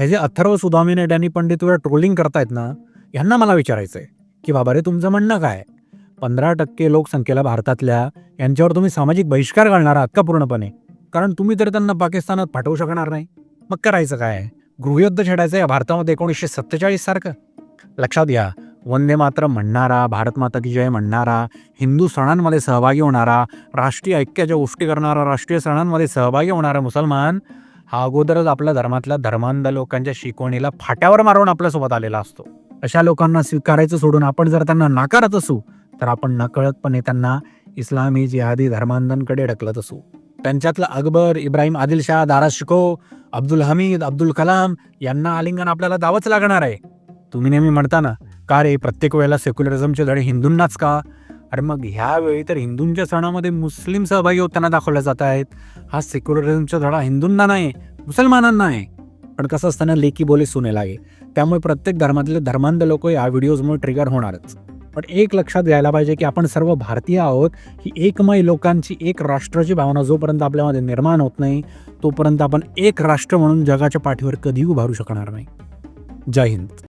हे जे अथर्व सुदामिने पंडित तुला ट्रोलिंग करतायत ना यांना मला विचारायचं आहे की बाबा रे तुमचं म्हणणं काय? पंधरा टक्के लोकसंख्येला भारतातल्या यांच्यावर तुम्ही सामाजिक बहिष्कार घालणार आहात का पूर्णपणे? कारण तुम्ही तर त्यांना पाकिस्तानात पाठवू शकणार नाही. मग करायचं काय? गृहयुद्ध छेडायचं या भारतामध्ये एकोणीसशे सत्तेचाळीस सारखं? लक्षात घ्या वंदे मात्र म्हणणारा भारत माता की जय म्हणणारा हिंदू सणांमध्ये सहभागी होणारा राष्ट्रीय ऐक्याच्या गोष्टी करणारा राष्ट्रीय सणांमध्ये सहभागी होणारा मुसलमान हा अगोदरच आपल्या धर्मातल्या धर्मांध लोकांच्या शिकवणीला फाट्यावर मारून आपल्यासोबत आलेला असतो. अशा लोकांना स्वीकारायचं सोडून आपण जर त्यांना नाकारत असू तर आपण नकळतपणे त्यांना इस्लामी जिहादी धर्मांधांकडे ढकलत असू. त्यांच्यातलं अकबर इब्राहिम आदिलशाह दारा शिको अब्दुल हमीद अब्दुल कलाम यांना आलिंगन आपल्याला दावच लागणार आहे. तुम्ही नेहमी म्हणता ना का रे प्रत्येक वेळेला सेक्युलरिझमचे धडे हिंदूंनाच का? अरे मग ह्यावेळी तर हिंदूंच्या सणामध्ये मुस्लिम सहभागी होताना दाखवल्या जात आहेत. हा सेक्युलरिझमचा धडा हिंदूंना नाही मुसलमानांना आहे. पण कसं असताना लेकी बोली सुने लागे. त्यामुळे प्रत्येक धर्मातले धर्मांध लोक या व्हिडिओजमुळे ट्रिगर होणारच. पण एक लक्षात घ्यायला पाहिजे की आपण सर्व भारतीय आहोत ही एकमय लोकांची एक राष्ट्राची भावना जोपर्यंत आपल्यामध्ये निर्माण होत नाही तोपर्यंत आपण एक राष्ट्र म्हणून जगाच्या पाठीवर कधीही उभारू शकणार नाही. जय हिंद.